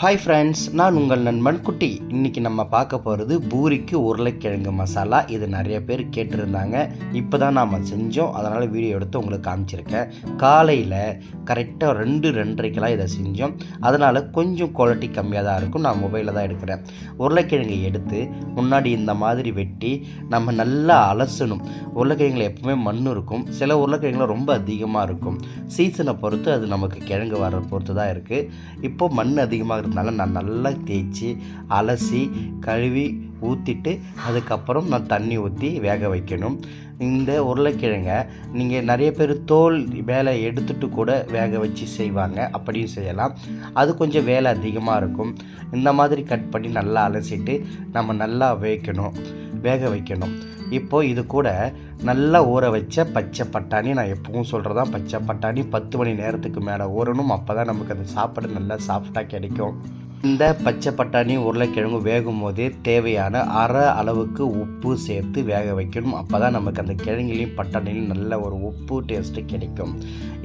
Hi friends நான் உங்கள் நண்பன் குட்டி. இன்றைக்கி நம்ம பார்க்க போகிறது பூரிக்கு உருளைக்கிழங்கு மசாலா. இது நிறைய பேர் கேட்டிருந்தாங்க. இப்போ தான் நாம் செஞ்சோம். அதனால் வீடியோ எடுத்து உங்களுக்கு காமிச்சிருக்கேன். காலையில் கரெக்டாக ரெண்டு ரெண்டரைக்கெலாம் இதை செஞ்சோம். அதனால் கொஞ்சம் குவாலிட்டி கம்மியாக தான் இருக்கும். நான் மொபைலில் தான் எடுக்கிறேன். உருளைக்கிழங்கு எடுத்து முன்னாடி இந்த மாதிரி வெட்டி நம்ம நல்லா அலசணும். உருளைக்கிழங்குல எப்பவுமே மண் இருக்கும். சில உருளைக்கிழங்குல ரொம்ப அதிகமாக இருக்கும். சீசனை பொறுத்து அது நமக்கு கிழங்கு வர பொறுத்து தான் இருக்குது இப்போ மண் அதிகமாக இருக்கிறதுனால நான் நல்லா தேய்ச்சி அலசி கழுவி ஊற்றிட்டு அதுக்கப்புறம் நான் தண்ணி ஊற்றி வேக வைக்கணும். இந்த உருளைக்கிழங்கை நீங்கள் நிறைய பேர் தோல் வேலை எடுத்துட்டு கூட வேக வச்சு செய்வாங்க. அப்படியும் செய்யலாம். அது கொஞ்சம் வேலை அதிகமாக இருக்கும். இந்த மாதிரி கட் பண்ணி நல்லா அலசிட்டு நம்ம நல்லா வேகணும் வேக வைக்கணும். இப்போது இது கூட நல்லா ஊற வச்ச பச்சை பட்டாணி நான் எப்பவும் சொல்கிறதா பச்சை பட்டாணி பத்து மணி நேரத்துக்கு மேலே ஊறணும். அப்போ தான் நமக்கு அந்த சாப்பாடு நல்லா சாஃப்டாக கிடைக்கும். இந்த பச்சை பட்டாணி உருளைக்கிழங்கு வேகும் போதே தேவையான அரை அளவுக்கு உப்பு சேர்த்து வேக வைக்கணும். அப்போ தான் நமக்கு அந்த கிழங்குலையும் பட்டாணிலையும் நல்ல ஒரு உப்பு டேஸ்ட்டு கிடைக்கும்.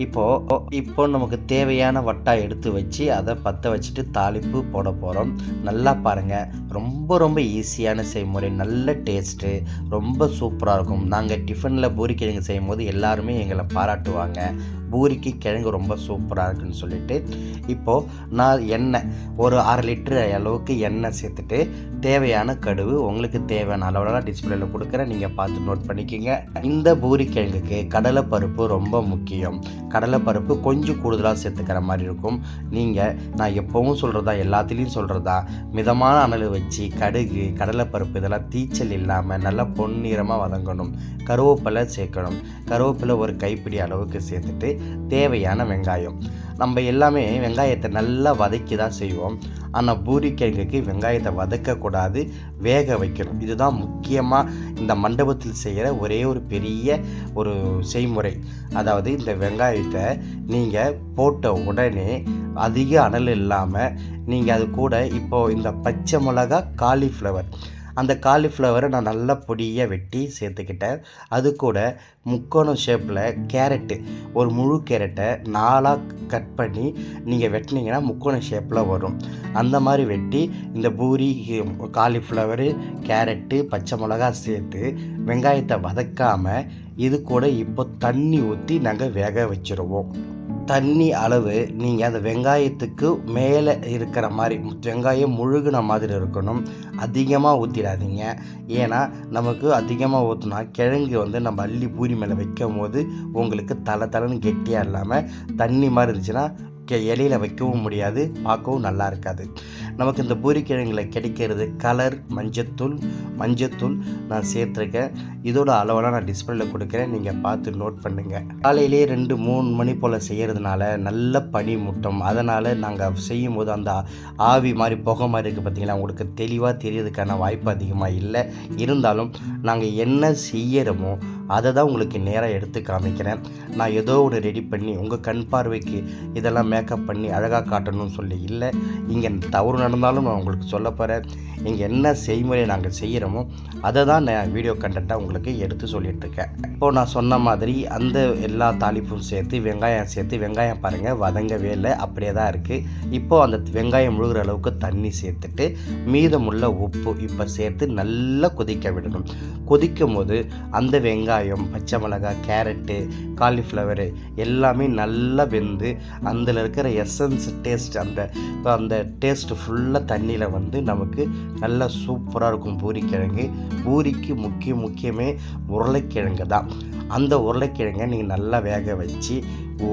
இப்போது இப்போ நமக்கு தேவையான வட்டா எடுத்து வச்சு அதை பற்ற வச்சுட்டு தாளிப்பு போட போகிறோம் நல்லா பாருங்கள் ரொம்ப ரொம்ப ஈஸியான செய்முறை. நல்ல டேஸ்ட்டு ரொம்ப சூப்பராக இருக்கும். நாங்கள் டிஃபனில் பூரி கிழங்கு செய்யும் போது எல்லாருமே எங்களை பாராட்டுவாங்க. பூரிக்கு கிழங்கு ரொம்ப சூப்பராக இருக்குன்னு சொல்லிட்டு. இப்போது நான் எண்ணெய் ஒரு அரை லிட்டரு அளவுக்கு எண்ணெய் சேர்த்துட்டு தேவையான கடுகு உங்களுக்கு தேவையான அளவுலாம் டிஸ்பிளேல கொடுக்குறேன். நீங்கள் பார்த்து நோட் பண்ணிக்கோங்க. இந்த பூரி கிழங்குக்கு கடலைப்பருப்பு ரொம்ப முக்கியம். கடலைப்பருப்பு கொஞ்சம் கூடுதலாக சேர்த்துக்கிற மாதிரி இருக்கும். நீங்கள் நான் எப்போவும் சொல்கிறதா எல்லாத்துலேயும் சொல்கிறதா மிதமான அனல் வச்சு கடுகு கடலைப்பருப்பு இதெல்லாம் தீச்சல் இல்லாமல் நல்லா பொன்னிறமாக வதங்கணும். கருவேப்பிலை சேர்க்கணும். கருவேப்பிலை ஒரு கைப்பிடி அளவுக்கு சேர்த்துட்டு தேவையான வெங்காயம். நம்ம எல்லாமே வெங்காயத்தை நல்லா வதக்கி தான் செய்வோம். ஆனால் பூரி கிழங்குக்கு வெங்காயத்தை வதக்கக்கூடாது வேக வைக்கணும். இதுதான் முக்கியமாக இந்த மண்டபத்தில் செய்கிற ஒரே ஒரு பெரிய ஒரு செய்முறை. அதாவது இந்த வெங்காயத்தை நீங்கள் போட்ட உடனே அதிக அனல் இல்லாமல் நீங்கள் அது கூட இப்போது இந்த பச்சை மிளகா காலிஃப்ளவர் அந்த காலிஃப்ளவரை நான் நல்லா பொடியாக வெட்டி சேர்த்துக்கிட்டேன். அது கூட முக்கோணம் ஷேப்பில் கேரட்டு ஒரு முழு கேரட்டை நாலாக கட் பண்ணி நீங்கள் வெட்டினீங்கன்னா முக்கோண ஷேப்பில் வரும். அந்த மாதிரி வெட்டி இந்த பூரி காலிஃப்ளவரு கேரட்டு பச்சை மிளகா சேர்த்து வெங்காயத்தை வதக்காமல் இது கூட இப்போ தண்ணி ஊற்றி நாங்கள் வேக வச்சுருவோம். தண்ணி அளவு நீங்கள் அந்த வெங்காயத்துக்கு மேலே இருக்கிற மாதிரி வெங்காயம் முழுகின மாதிரி இருக்கணும். அதிகமாக ஊற்றிடாதீங்க ஏன்னா நமக்கு அதிகமாக ஊற்றினா கிழங்கு வந்து நம்ம அள்ளி பூரி மேலே வைக்கும் போது உங்களுக்கு தலை தலைன்னு கெட்டியாக இல்லாமல் தண்ணி மாதிரி இருந்துச்சுன்னா இலையில வைக்கவும் முடியாது. பார்க்கவும் நல்லா இருக்காது. நமக்கு இந்த பூரிக்கிழங்குல கிடைக்கிறது கலர் மஞ்சத்தூள் மஞ்சத்தூள் நான் சேர்த்துருக்கேன். இதோட அளவெல்லாம் நான் டிஸ்பிளேல கொடுக்குறேன். நீங்கள் பார்த்து நோட் பண்ணுங்கள் காலையிலே ரெண்டு மூணு மணி போல் செய்கிறதுனால நல்ல பனி முட்டம். அதனால் நாங்கள் செய்யும் போது அந்த ஆவி மாதிரி புகை மாதிரி இருக்குது பார்த்தீங்களா உங்களுக்கு தெளிவாக தெரியறதுக்கான வாய்ப்பு அதிகமாக இல்லை. இருந்தாலும் நாங்கள் என்ன செய்யறோமோ அதை தான் உங்களுக்கு நேராக எடுத்து காமிக்கிறேன். நான் ஏதோ ஒன்று ரெடி பண்ணி உங்கள் கண் பார்வைக்கு இதெல்லாம் மேக்கப் பண்ணி அழகாக காட்டணும்னு சொல்லி இல்லை. இங்கே தவறு நடந்தாலும் நான் உங்களுக்கு சொல்ல போகிறேன் இங்கே என்ன செய்முறை நாங்கள் செய்கிறோமோ அதை தான் நான் வீடியோ கண்டென்ட்டாக உங்களுக்கு எடுத்து சொல்லிகிட்ருக்கேன் இப்போது நான் சொன்ன மாதிரி அந்த எல்லா தாளிப்பும் சேர்த்து வெங்காயம் சேர்த்து வெங்காயம் பாருங்கள் வதங்கவே இல்லை அப்படியே தான் இருக்குது இப்போது அந்த வெங்காயம் முழுகிற அளவுக்கு தண்ணி சேர்த்துட்டு மீதமுள்ள உப்பு இப்போ சேர்த்து நல்லா கொதிக்க விடணும். கொதிக்கும் போது அந்த வெங்காயம் பச்சை மிளகாய் கேரட்டு காலிஃப்ளவரு எல்லாமே நல்லா வெந்து அதில் இருக்கிற எசன்ஸ் டேஸ்ட் அந்த அந்த டேஸ்ட்டு ஃபுல்லாக தண்ணியில் வந்து நமக்கு நல்லா சூப்பராக இருக்கும். பூரிக்கிழங்கு பூரிக்கு முக்கிய முக்கியமே உருளைக்கிழங்கு தான் அந்த உருளைக்கிழங்கை நீங்கள் நல்லா வேக வச்சு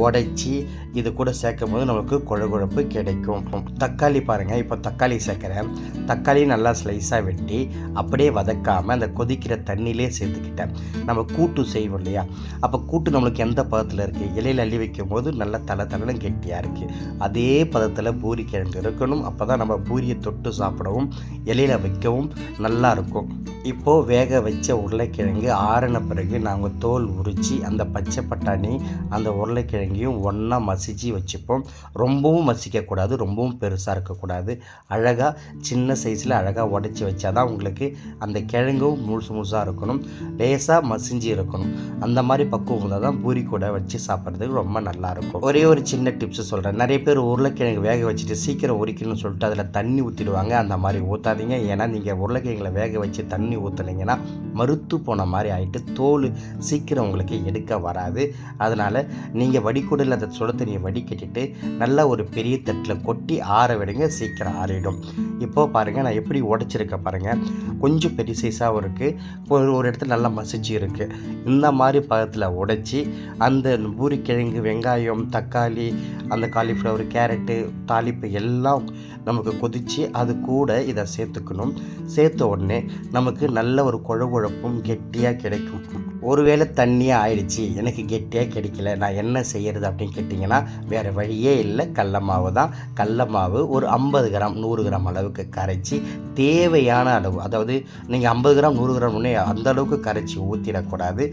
உடைச்சி இது கூட சேர்க்கும் போது நமக்கு குழகுழப்பு கிடைக்கும். தக்காளி பாருங்கள் இப்போ தக்காளி சேர்க்குறேன். தக்காளி நல்லா ஸ்லைஸாக வெட்டி அப்படியே வதக்காமல் அந்த கொதிக்கிற தண்ணியிலே சேர்த்துக்கிட்டேன். நம்ம கூட்டு செய்வோம் இல்லையா? அப்போ கூட்டு நம்மளுக்கு எந்த பதத்தில் இருக்குது இலையில் அள்ளி வைக்கும் போது நல்லா தலை தலைன்னு கெட்டியாக இருக்குது அதே பதத்தில் பூரி கிழங்கு இருக்கணும். அப்போ தான் நம்ம பூரியை தொட்டு சாப்பிடவும் இலையில் வைக்கவும் நல்லா இருக்கும். இப்போது வேக வச்ச உருளைக்கிழங்கு ஆறின பிறகு நாங்கள் தோல் உரித்து அந்த பச்சை பட்டாணி அந்த உருளைக்கிழங்கு உருளைக்கிழங்கையும் ஒன்றா மசிச்சு வச்சுப்போம். ரொம்பவும் மசிக்கக்கூடாது ரொம்பவும் பெருசாக இருக்கக்கூடாது. அழகாக சின்ன சைஸில் அழகாக உடச்சி வச்சா தான் உங்களுக்கு அந்த கிழங்கும் முழுசு முழுசாக இருக்கணும். லேசாக மசிஞ்சு இருக்கணும். அந்த மாதிரி பக்குவம் இருந்தால் தான் பூரி கூட வச்சு சாப்பிட்றதுக்கு ரொம்ப நல்லாயிருக்கும் ஒரே ஒரு சின்ன டிப்ஸ் சொல்கிறேன் நிறைய பேர் உருளைக்கிழங்கு வேக வச்சுட்டு சீக்கிரம் உரிக்கணும்னு சொல்லிட்டு அதில் தண்ணி ஊற்றிடுவாங்க அந்த மாதிரி ஊற்றாதீங்க ஏன்னா நீங்கள் உருளைக்கிழங்கில் வேக வச்சு தண்ணி ஊற்றுனீங்கன்னா மறுத்து போன மாதிரி ஆகிட்டு தோல் சீக்கிரம் உங்களுக்கு எடுக்க வராது. அதனால் நீங்கள் வடிகூடல அந்த சுட தண்ணியை வடிகட்டிட்டு நல்லா ஒரு பெரிய தட்டில் கொட்டி ஆற விடுங்க சீக்கிரம் ஆறிடும். இப்போது பாருங்கள் நான் எப்படி உடச்சிருக்கேன் பாருங்கள் கொஞ்சம் பெரிய சைஸாகவும் இருக்குது ஒரு ஒரு இடத்துல நல்லா மசிச்சு இருக்குது இந்த மாதிரி பதத்தில் உடைச்சி அந்த பூரிக்கிழங்கு வெங்காயம் தக்காளி அந்த காலிஃப்ளவர் கேரட்டு தாளிப்பு எல்லாம் நமக்கு கொதித்து அது கூட இதை சேர்த்துக்கணும். சேர்த்த உடனே நமக்கு நல்ல ஒரு குழகுழப்பும் கெட்டியாக கிடைக்கும். ஒருவேளை தண்ணியாக ஆயிடுச்சு எனக்கு கெட்டியாக கிடைக்கல நான் என்ன செய்கிறது அப்படின்னு கேட்டிங்கன்னா வேறு வழியே இல்லை. கடல மாவு தான். கடல மாவு ஒரு ஐம்பது கிராம் நூறு கிராம் அளவுக்கு கரைச்சி தேவையான அளவு அதாவது நீங்கள் ஐம்பது கிராம் நூறு கிராம் ஒன்றே அந்த அளவுக்கு கரைச்சி ஊற்றிடக்கூடாது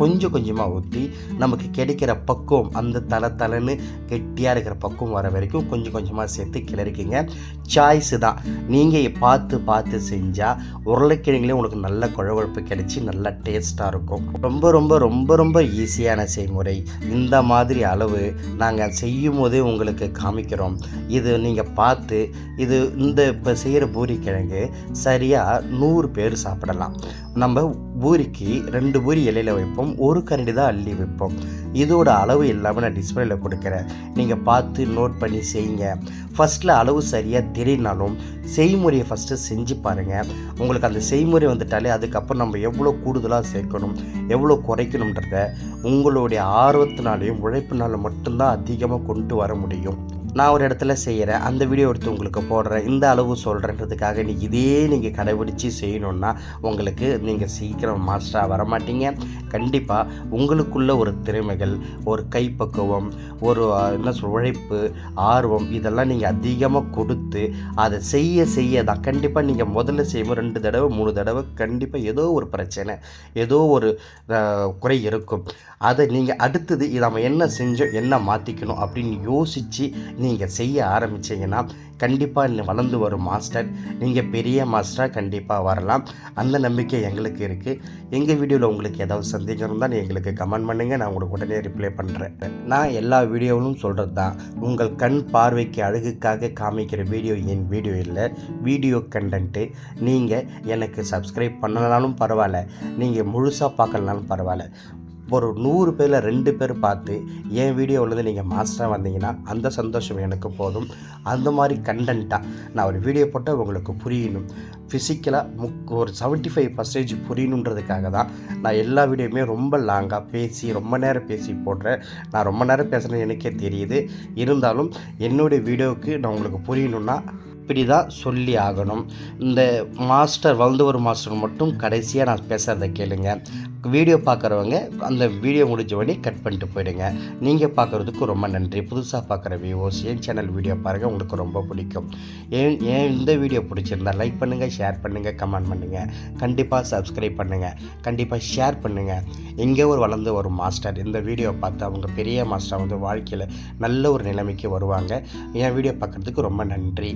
கொஞ்சம் கொஞ்சமாக ஊற்றி நமக்கு கிடைக்கிற பக்குவம் அந்த தலை தலைன்னு கெட்டியாக இருக்கிற பக்குவம் வர வரைக்கும் கொஞ்சம் கொஞ்சமாக சேர்த்து கிளறிக்கிங்க சாய்ஸு தான். நீங்கள் பார்த்து பார்த்து செஞ்சால் உருளைக்கிழங்குலேயும் உங்களுக்கு நல்ல குழகுழப்பு கிடைச்சி நல்ல டேஸ்ட்டாக இருக்கும். ரொம்ப ரொம்ப ரொம்ப ரொம்ப ஈஸியான செய்முறை. இந்த மாதிரி மாதிரி அளவு நாங்கள் செய்யும் போதே உங்களுக்கு காமிக்கிறோம். இது நீங்கள் பார்த்து இது இந்த இப்போ செய்கிற பூரிக்கிழங்கு சரியாக நூறு பேர் சாப்பிடலாம். நம்ம பூரிக்கு ரெண்டு பூரி இலையில் வைப்போம் ஒரு கரண்டி தான் அள்ளி வைப்போம். இதோட அளவு இல்லாமல் நான் டிஸ்பிளேல கொடுக்குறேன். நீங்கள் பார்த்து நோட் பண்ணி செய்யுங்க. ஃபஸ்ட்டில் அளவு சரியாக தெரியனாலும் செய்முறையை ஃபஸ்ட்டு செஞ்சு பாருங்கள் உங்களுக்கு அந்த செய்முறை வந்துட்டாலே அதுக்கப்புறம் நம்ம எவ்வளோ கூடுதலாக சேர்க்கணும் எவ்வளோ குறைக்கணுன்றத உங்களுடைய ஆர்வத்தினாலையும் உழைப்பினால மட்டும்தான் அதிகமாக கொண்டு வர முடியும். நான் ஒரு இடத்துல செய்கிறேன் அந்த வீடியோ எடுத்து உங்களுக்கு போடுறேன் இந்த அளவு சொல்கிறேன்றதுக்காக நீ இதே நீங்கள் கடைபிடிச்சி செய்யணுன்னா உங்களுக்கு நீங்கள் சீக்கிரம் மாஸ்டராக வர மாட்டீங்க கண்டிப்பாக உங்களுக்குள்ள ஒரு திறமைகள் ஒரு கைப்பக்குவம் ஒரு என்ன சொல் உழைப்பு ஆர்வம் இதெல்லாம் நீங்கள் அதிகமாக கொடுத்து அதை செய்ய செய்ய தான். கண்டிப்பாக நீங்கள் முதல்ல செய்யும்போது ரெண்டு தடவை மூணு தடவை கண்டிப்பாக ஏதோ ஒரு பிரச்சனை ஏதோ ஒரு குறை இருக்கும். அதை நீங்கள் அடுத்தது இதை நம்ம என்ன செஞ்சோம் என்ன மாற்றிக்கணும் அப்படின்னு யோசித்து நீங்கள் செய்ய ஆரம்பிச்சீங்கன்னா கண்டிப்பாக வளர்ந்து வரும் மாஸ்டர். நீங்கள் பெரிய மாஸ்டராக கண்டிப்பாக வரலாம். அந்த நம்பிக்கை எங்களுக்கு இருக்குது எங்கள் வீடியோவில் உங்களுக்கு ஏதாவது சந்தேகம் இருந்தால் நீங்கள் எங்களுக்கு கமெண்ட் பண்ணுங்கள் நான் உங்களுக்கு உடனே ரிப்ளை பண்ணுறேன் நான் எல்லா வீடியோவிலும் சொல்கிறது தான் உங்கள் கண் பார்வைக்கு அழகுக்காக காமிக்கிற வீடியோ என் வீடியோ இல்லை. வீடியோ கண்டென்ட்டு நீங்கள் எனக்கு சப்ஸ்கிரைப் பண்ணலனாலும் பரவாயில்ல. நீங்கள் முழுசாக பார்க்கலனாலும் பரவாயில்ல. ஒரு நூறு பேரில் ரெண்டு பேர் பார்த்து என் வீடியோவிலேருந்து நீங்கள் மாஸ்டராக வந்தீங்கன்னா அந்த சந்தோஷம் எனக்கு போதும். அந்த மாதிரி கண்டென்ட்டாக நான் ஒரு வீடியோ போட்டால் உங்களுக்கு புரியணும். ஃபிசிக்கலாக முக் ஒரு செவன்ட்டி ஃபைவ் பர்சன்டேஜ் புரியணுன்றதுக்காக தான் நான் எல்லா வீடியோவுமே ரொம்ப லாங்காக பேசி ரொம்ப நேரம் பேசி போடுறேன். நான் ரொம்ப நேரம் பேசுகிறேன்னு எனக்கே தெரியுது. இருந்தாலும் என்னுடைய வீடியோவுக்கு நான் உங்களுக்கு புரியணும்னா இப்படி தான் சொல்லி ஆகணும். இந்த மாஸ்டர் வளர்ந்து ஒரு மாஸ்டர் மட்டும் கடைசியாக நான் பேசுகிறத கேளுங்க. வீடியோ பார்க்குறவங்க அந்த வீடியோ முடிஞ்ச உடனே கட் பண்ணிட்டு போயிடுங்க. நீங்கள் பார்க்குறதுக்கு ரொம்ப நன்றி. புதுசாக பார்க்குற வியூவர்ஸ் என் சேனல் வீடியோ பாருங்கள் உங்களுக்கு ரொம்ப பிடிக்கும். ஏன் ஏன் இந்த வீடியோ பிடிச்சிருந்தா லைக் பண்ணுங்கள் ஷேர் பண்ணுங்கள் கமெண்ட் பண்ணுங்கள் கண்டிப்பாக சப்ஸ்கிரைப் பண்ணுங்கள் கண்டிப்பாக ஷேர் பண்ணுங்கள் எங்கே ஒரு வளர்ந்து ஒரு மாஸ்டர் இந்த வீடியோ பார்த்து அவங்க பெரிய மாஸ்டர் வந்து வாழ்க்கையில் நல்ல ஒரு நிலைமைக்கு வருவாங்க. என் வீடியோ பார்க்குறதுக்கு ரொம்ப நன்றி.